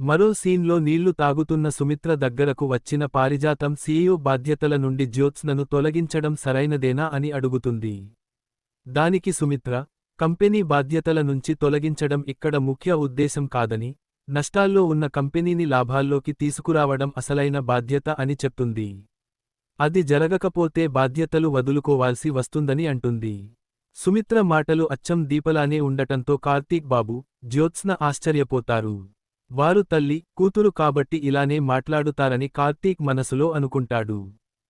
మరో సీన్లో నీళ్ళు తాగుతున్న సుమిత్ర దగ్గరకు వచ్చిన పారిజాతం సీఈఓ బాధ్యతల నుండి జ్యోత్స్నను తొలగించడం సరైనదేనా అని అడుగుతుంది. దానికి సుమిత్ర కంపెనీ బాధ్యతల నుంచి తొలగించడం ఇక్కడ ముఖ్య ఉద్దేశం కాదని నష్టాల్లో ఉన్న కంపెనీని లాభాల్లోకి తీసుకురావడం అసలైన బాధ్యత అని చెప్తుంది. అది జరగకపోతే బాధ్యతలు వదులుకోవాల్సి వస్తుందని అంటుంది. సుమిత్ర మాటలు అచ్చం దీపలానే ఉండటంతో కార్తీక్ బాబు జ్యోత్స్న ఆశ్చర్యపోతారు. వారు తల్లి కూతురు కాబట్టి ఇలానే మాట్లాడుతారని కార్తీక్ మనసులో అనుకుంటాడు.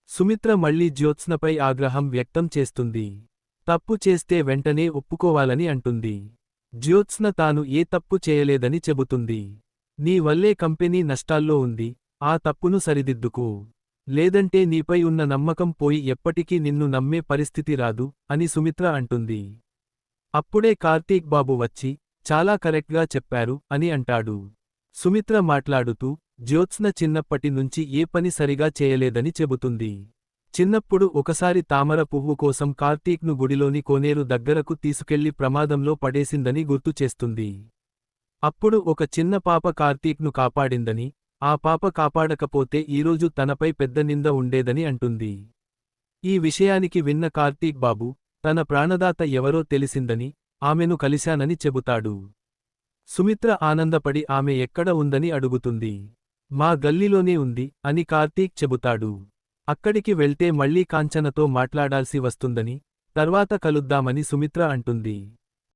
సుమిత్ర మళ్ళీ జ్యోత్స్నపై ఆగ్రహం వ్యక్తం చేస్తుంది. తప్పు చేస్తే వెంటనే ఒప్పుకోవాలని అంటుంది. జ్యోత్స్న తాను ఏ తప్పు చేయలేదని చెబుతుంది. నీ వల్లే కంపెనీ నష్టాల్లో ఉంది ఆ తప్పును సరిదిద్దుకు. లేదంటే నీపై ఉన్న నమ్మకం పోయి ఎప్పటికీ నిన్ను నమ్మే పరిస్థితి రాదు అని సుమిత్ర అంటుంది. అప్పుడే కార్తీక్ బాబు వచ్చి చాలా కరెక్ట్గా చెప్పారు అని అంటాడు. సుమిత్ర మాట్లాడుతూ జ్యోత్స్న చిన్నప్పటి నుంచి ఏ పని సరిగా చేయలేదని చెబుతుంది. చిన్నప్పుడు ఒకసారి తామర పువ్వు కోసం కార్తీక్ను గుడిలోని కోనేరు దగ్గరకు తీసుకెళ్ళి ప్రమాదంలో పడేసిందని గుర్తు చేస్తుంది. అప్పుడు ఒక చిన్న పాప కార్తీక్ను కాపాడిందని ఆ పాప కాపాడకపోతే ఈరోజు తనపై పెద్ద నింద ఉండేదని అంటుంది. ఈ విషయానికి విన్న కార్తీక్ బాబు తన ప్రాణదాత ఎవరో తెలిసిందని ఆమెను కలిశానని చెబుతాడు. సుమిత్ర ఆనందపడి ఆమె ఎక్కడ ఉందని అడుగుతుంది. మా గల్లీలోనే ఉంది అని కార్తీక్ చెబుతాడు. అక్కడికి వెళ్తే మళ్ళీ కాంచనతో మాట్లాడాల్సి వస్తుందని తర్వాత కలుద్దామని సుమిత్ర అంటుంది.